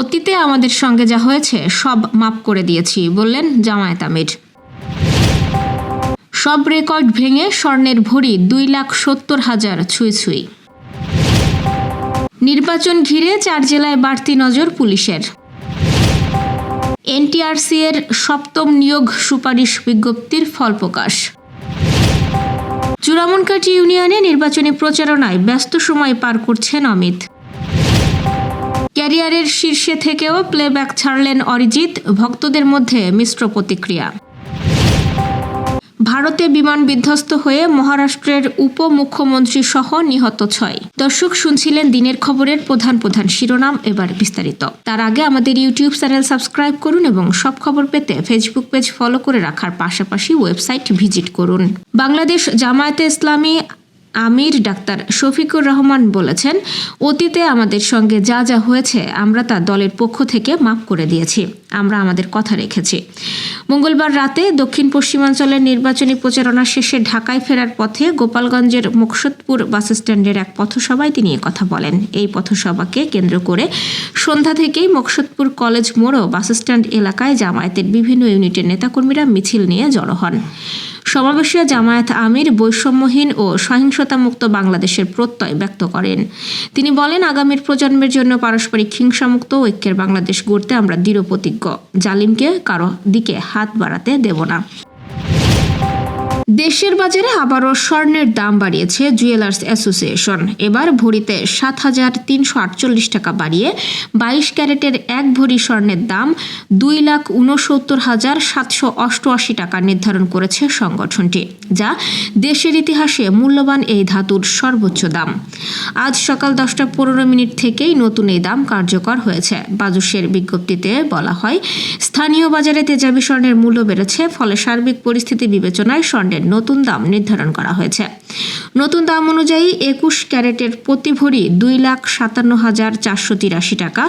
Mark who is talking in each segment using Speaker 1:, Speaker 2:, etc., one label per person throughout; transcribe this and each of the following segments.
Speaker 1: অতীতে আমাদের সঙ্গে যা হয়েছে, সব মাপ করে দিয়েছি, বললেন জামায়াত আমির। সব রেকর্ড ভেঙে স্বর্ণের ভরি দুই লাখ সত্তর হাজার ছুঁই ছুঁই। নির্বাচন ঘিরে চার জেলায় বাড়তি নজর পুলিশের। এনটিআরসি এর সপ্তম নিয়োগ সুপারিশ বিজ্ঞপ্তির ফল প্রকাশ। চূড়ামনকাটি ইউনিয়নে নির্বাচনী প্রচারণায় ব্যস্ত সময় পার করছেন অমিত। ক্যারিয়ারের শীর্ষে থেকেও প্লেব্যাক ছাড়লেন অরিজিৎ, ভক্তদের মধ্যে মিশ্র প্রতিক্রিয়া। ভারতে বিমান বিধ্বস্ত হয়ে মহারাষ্ট্রের উপমুখ্যমন্ত্রী সহ নিহত ছয়। দর্শক শুনছিলেন দিনের খবরের প্রধান প্রধান শিরোনাম, এবার বিস্তারিত। তার আগে আমাদের ইউটিউব চ্যানেল সাবস্ক্রাইব করুন এবং সব খবর পেতে ফেসবুক পেজ ফলো করে রাখার পাশাপাশি ওয়েবসাইট ভিজিট করুন। বাংলাদেশ জামায়াতে ইসলামী আমির ডাক্তার শফিকুর রহমান বলেছেন, অতীতে আমাদের সঙ্গে যা যা হয়েছে, আমরা তা দলের পক্ষ থেকে মাফ করে দিয়েছি। আমরা আমাদের কথা রেখেছি। মঙ্গলবার রাতে দক্ষিণ পশ্চিমাঞ্চলের নির্বাচনী প্রচারণা শেষে ঢাকায় ফেরার পথে গোপালগঞ্জের মুকসুদপুর বাসস্ট্যান্ডের এক পথসভায় তিনি কথা বলেন। এই পথসভাকে কেন্দ্র করে সন্ধ্যা থেকেই মুকসুদপুর কলেজ মোড় ও বাসস্ট্যান্ড এলাকায় জামায়াতের বিভিন্ন ইউনিটের নেতাকর্মীরা মিছিল নিয়ে জড়ো হন। সমাবেশে জামায়াত আমির বৈষম্যহীন ও সহিংসতামুক্ত বাংলাদেশের প্রত্যয় ব্যক্ত করেন। তিনি বলেন, আগামীর প্রজন্মের জন্য পারস্পরিক হিংসামুক্ত ঐক্যের বাংলাদেশ গড়তে আমরা দৃঢ় প্রতিজ্ঞ জালিমকে কারও দিকে হাত বাড়াতে দেব না। দেশের বাজারে আবারও স্বর্ণের দাম বাড়িয়েছে জুয়েলার্স অ্যাসোসিয়েশন। এবার ভরিতে সাত হাজার তিনশো আটচল্লিশ টাকা বাড়িয়ে বাইশ ক্যারেটের এক ভরি স্বর্ণের দাম দুই লাখ উনসত্তর হাজার সাতশো অষ্টআশি টাকা নির্ধারণ করেছে সংগঠনটি, যা দেশের ইতিহাসে মূল্যবান এই ধাতুর সর্বোচ্চ দাম। আজ সকাল দশটা পনেরো মিনিট থেকেই নতুন এই দাম কার্যকর হয়েছে। বাজুসের বিজ্ঞপ্তিতে বলা হয়, স্থানীয় বাজারে তেজাবি স্বর্ণের মূল্য বেড়েছে, ফলে সার্বিক পরিস্থিতি বিবেচনায় স্বর্ণের নতুন দাম নির্ধারণ করা হয়েছে। নতুন দাম অনুযায়ী একুশ ক্যারেটের প্রতি ভরি দুই লাখ সাতান্ন হাজার চারশো তিরাশি টাকা,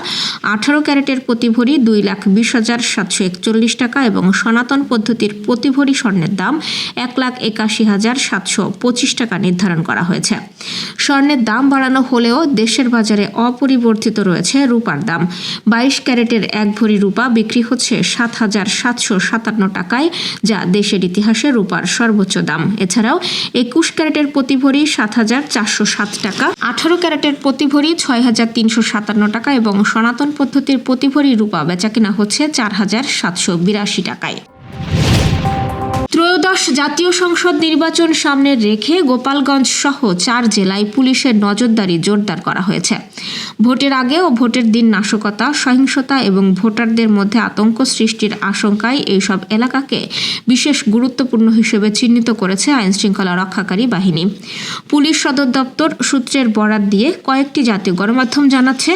Speaker 1: আঠারো ক্যারেটের প্রতি ভরি দুই লাখ বিশ হাজার সাতশো একচল্লিশ টাকা এবং সনাতন পদ্ধতির প্রতি ভরি স্বর্ণের দাম এক লাখ একাশি হাজার সাতশো পঁচিশ টাকা নির্ধারণ করা হয়েছে। স্বর্ণের দাম বাড়ানো হলেও দেশের বাজারে অপরিবর্তিত রয়েছে রূপার দাম। বাইশ ক্যারেটের এক ভরি রূপা বিক্রি হচ্ছে সাত হাজার সাতশো সাতান্ন টাকায়, যা দেশের ইতিহাসে রূপার সর্বোচ্চ দাম। এছাড়াও একুশ ক্যারেটের প্রতি ভরি সাত হাজার চারশো সাত টাকা, আঠারো ক্যারেটের প্রতি ভরি ছয় হাজার তিনশো সাতান্ন টাকা এবং সনাতন পদ্ধতির প্রতি ভরি রূপা বেচা বেচাকেনা হচ্ছে চার হাজার সাতশো বিরাশি টাকায়। ত্রয়োদশ জাতীয় সংসদ নির্বাচন সামনে রেখে গোপালগঞ্জ সহ চার জেলায় পুলিশের নজরদারি জোরদার করা হয়েছে। ভোটের আগে ও ভোটের দিন নাশকতা, সহিংসতা এবং ভোটারদের মধ্যে আতঙ্ক সৃষ্টির আশঙ্কায় এইসব এলাকাকে বিশেষ গুরুত্বপূর্ণ হিসেবে চিহ্নিত করেছে আইনশৃঙ্খলা রক্ষাকারী বাহিনী। পুলিশ সদর দপ্তর সূত্রের বরাত দিয়ে কয়েকটি জাতীয় গণমাধ্যম জানাচ্ছে,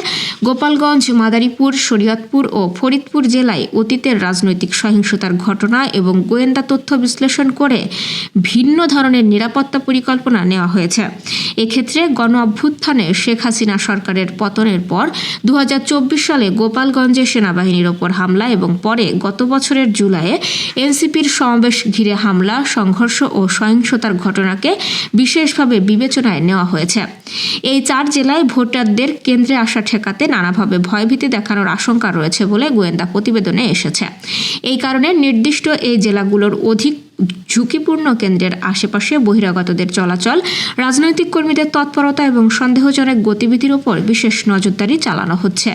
Speaker 1: গোপালগঞ্জ, মাদারীপুর, শরীয়তপুর ও ফরিদপুর জেলায় অতীতের রাজনৈতিক সহিংসতার ঘটনা এবং গোয়েন্দা তথ্য বিশ্লেষণ করে ভিন্ন ধরনের নিরাপত্তা পরিকল্পনা নেওয়া হয়েছে। এক্ষেত্রে গণ অভ্যুত্থানে শেখ হাসিনা সরকারের পতনের পর দু সালে গোপালগঞ্জে সেনাবাহিনীর ওপর হামলা এবং পরে গত বছরের জুলাইয়ে এনসিপির সমাবেশ ঘিরে হামলা, সংঘর্ষ ও সহিংসতার ঘটনাকে বিশেষভাবে বিবেচনায় নেওয়া হয়েছে। এই চার জেলায় ভোটারদের কেন্দ্রে আসা ঠেকাতে নানাভাবে ভয়ভীতি দেখানোর আশঙ্কা রয়েছে বলে গোয়েন্দা প্রতিবেদনে এসেছে। এই কারণে নির্দিষ্ট এই জেলাগুলোর অধিক ঝুঁকিপূর্ণ কেন্দ্রের আশেপাশে বহিরাগতদের চলাচল, রাজনৈতিক কর্মীদের তৎপরতা এবং সন্দেহজনক গতিবিধির উপর বিশেষ নজরদারি চালানো হচ্ছে।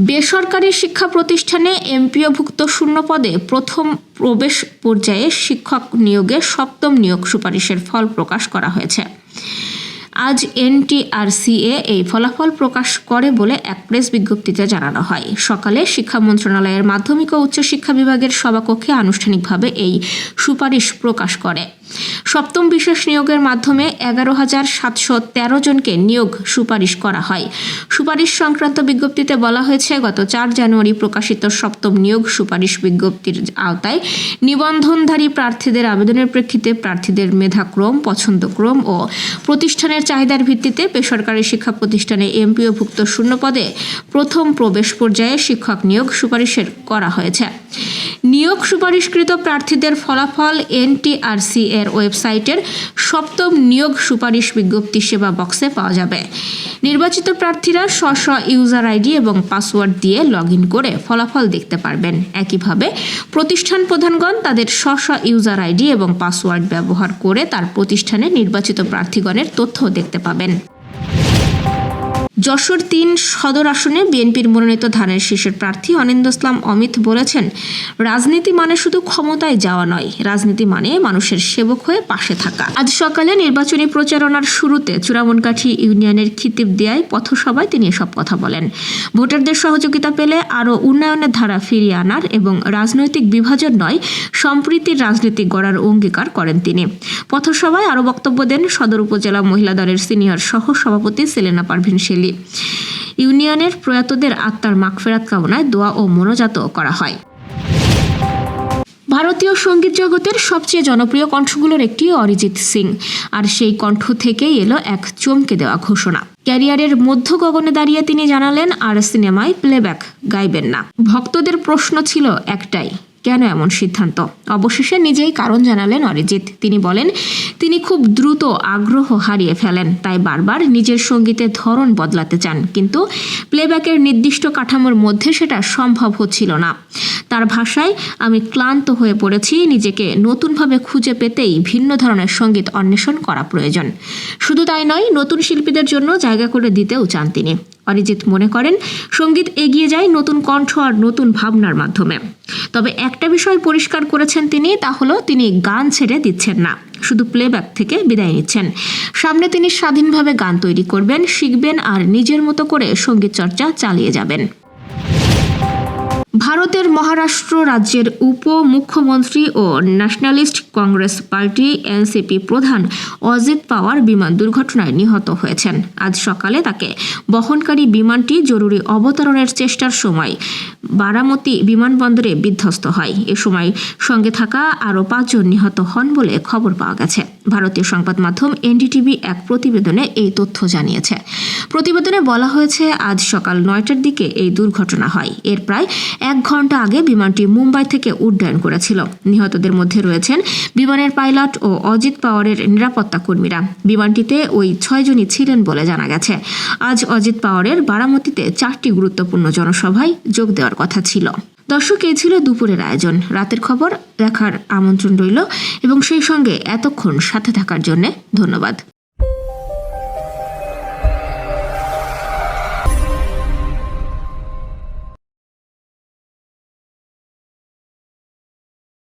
Speaker 1: বেসরকারি শিক্ষা প্রতিষ্ঠানে এমপিওভুক্ত শূন্য পদে প্রথম প্রবেশ পর্যায়ে শিক্ষক নিয়োগে সপ্তম নিয়োগ সুপারিশের ফল প্রকাশ করা হয়েছে। আজ এনটিআরসিএ এই ফলাফল প্রকাশ করে বলে এক প্রেস বিজ্ঞপ্তিতে জানানো হয়। সকালে শিক্ষা মন্ত্রণালয়ের মাধ্যমিক ও উচ্চশিক্ষা বিভাগের সভাকক্ষে আনুষ্ঠানিকভাবে এই সুপারিশ প্রকাশ করে। সপ্তম বিশেষ নিয়োগের মাধ্যমে এগারো হাজার সাতশো তেরো জনকে নিয়োগ সুপারিশ করা হয়। সুপারিশ সংক্রান্ত বিজ্ঞপ্তিতে বলা হয়েছে, গত চার জানুয়ারি প্রকাশিত সপ্তম নিয়োগ সুপারিশ বিজ্ঞপ্তির আওতায় নিবন্ধনধারী প্রার্থীদের আবেদনের প্রেক্ষিতে প্রার্থীদের মেধাক্রম, পছন্দক্রম ও প্রতিষ্ঠানের চাহিদার ভিত্তিতে বেসরকারি শিক্ষা প্রতিষ্ঠানে এমপিওভুক্ত শূন্য পদে প্রথম প্রবেশ পর্যায়ে শিক্ষক নিয়োগ সুপারিশের করা হয়েছে। নিয়োগ সুপারিশকৃত প্রার্থীদের ফলাফল এনটিআরসি এর ওয়েবসাইটের সপ্তম নিয়োগ সুপারিশ বিজ্ঞপ্তি সেবা বক্সে পাওয়া যাবে। নির্বাচিত প্রার্থীরা স্ব স্ব ইউজার আইডি এবং পাসওয়ার্ড দিয়ে লগ করে ফলাফল দেখতে পারবেন। একইভাবে প্রতিষ্ঠান প্রধানগণ তাদের স্ব স্ব ইউজার আইডি এবং পাসওয়ার্ড ব্যবহার করে তার প্রতিষ্ঠানে নির্বাচিত প্রার্থীগণের তথ্য দেখতে পাবেন। যশোর তিন সদর আসনে বিএনপির মনোনীত ধানের শীর্ষের প্রার্থী অনিন্দ ইসলাম অমিত বলেছেন, রাজনীতি মানে শুধু ক্ষমতায় যাওয়া নয়, রাজনীতি মানে মানুষের সেবক হয়ে পাশে থাকা। আজ সকালে নির্বাচনী প্রচারণার শুরুতে চূড়ামনকাঠি ইউনিয়নের খিতিব দেয়ায় পথসভায় তিনি এসব কথা বলেন। ভোটারদের সহযোগিতা পেলে আরও উন্নয়নের ধারা ফিরিয়ে আনার এবং রাজনৈতিক বিভাজন নয়, সম্প্রীতির রাজনীতি গড়ার অঙ্গীকার করেন তিনি। পথসভায় আরও বক্তব্য দেন সদর উপজেলা মহিলা দলের সিনিয়র সহ সভাপতি সেলেনা পারভিন শেলি ইউনিয়নের প্রয়াতদের আত্মার মাগফেরাত কামনায় দোয়া ও মোনাজাত করা হয়। ভারতীয় সংগীত জগতের সবচেয়ে জনপ্রিয় কণ্ঠগুলোর একটি অরিজিৎ সিং। আর সেই কণ্ঠ থেকেই এলো এক চমকে দেওয়া ঘোষণা। ক্যারিয়ারের মধ্য গগনে দাঁড়িয়ে তিনি জানালেন, আর সিনেমায় প্লেব্যাক গাইবেন না। ভক্তদের প্রশ্ন ছিল একটাই কেন এমন সিদ্ধান্ত? অবশেষে নিজেই কারণ জানালেন অরিজিৎ। তিনি বলেন, তিনি খুব দ্রুত আগ্রহ হারিয়ে ফেলেন, তাই বারবার নিজের সঙ্গীতের ধরন বদলাতে চান। কিন্তু প্লেব্যাকের নির্দিষ্ট কাঠামোর মধ্যে সেটা সম্ভব হচ্ছিল না। তার ভাষায়, আমি ক্লান্ত হয়ে পড়েছি, নিজেকে নতুনভাবে খুঁজে পেতেই ভিন্ন ধরনের সংগীত অন্বেষণ করা প্রয়োজন। শুধু তাই নয়, নতুন শিল্পীদের জন্য জায়গা করে দিতেও চান তিনি। অরিজিৎ মনে করেন, সংগীত এগিয়ে যায় নতুন কণ্ঠ আর নতুন ভাবনার মাধ্যমে। তবে একটা বিষয় পরিষ্কার করেছেন তিনি, তা হলো তিনি গান ছেড়ে দিচ্ছেন না, শুধু প্লেব্যাক থেকে বিদায় নিচ্ছেন। সামনে তিনি স্বাধীনভাবে গান তৈরি করবেন, শিখবেন আর নিজের মতো করে সংগীত চর্চা চালিয়ে যাবেন। ভারতের মহারাষ্ট্র রাজ্যের উপ মুখ্যমন্ত্রী ও ন্যাশনালিস্ট কংগ্রেস পার্টি এনসিপি প্রধান অজিত পাওয়ার বিমান দুর্ঘটনায় নিহত হয়েছেন। আজ সকালে তাকে বহনকারী বিমানটি জরুরি অবতরণের চেষ্টার সময় বারামতি বিমানবন্দরে বিধ্বস্ত হয়। এ সময় সঙ্গে থাকা আরও পাঁচজন নিহত হন বলে খবর পাওয়া গেছে। ভারতীয় সংবাদ মাধ্যম এনডিটিভি এক প্রতিবেদনে এই তথ্য জানিয়েছে। প্রতিবেদনে বলা হয়েছে, আজ সকাল নয়টার দিকে এই দুর্ঘটনা হয়। এর প্রায় এক ঘণ্টা আগে বিমানটি মুম্বাই থেকে উড্ডয়ন করেছিল। নিহতদের মধ্যে রয়েছেন বিমানের পাইলট ও অজিত পাওয়ারের নিরাপত্তা কর্মীরা। বিমানটিতে ওই ছয়জনই ছিলেন বলে জানা গেছে। আজ অজিত পাওয়ারের বারামতিতে চারটি গুরুত্বপূর্ণ জনসভায় যোগ দেওয়ার কথা ছিল। দর্শক, এই ছিল দুপুরের আয়োজন। রাতের খবর, দেখার আমন্ত্রণ রইল এবং সেই সঙ্গে এতক্ষণ সাথে থাকার জন্য ধন্যবাদ।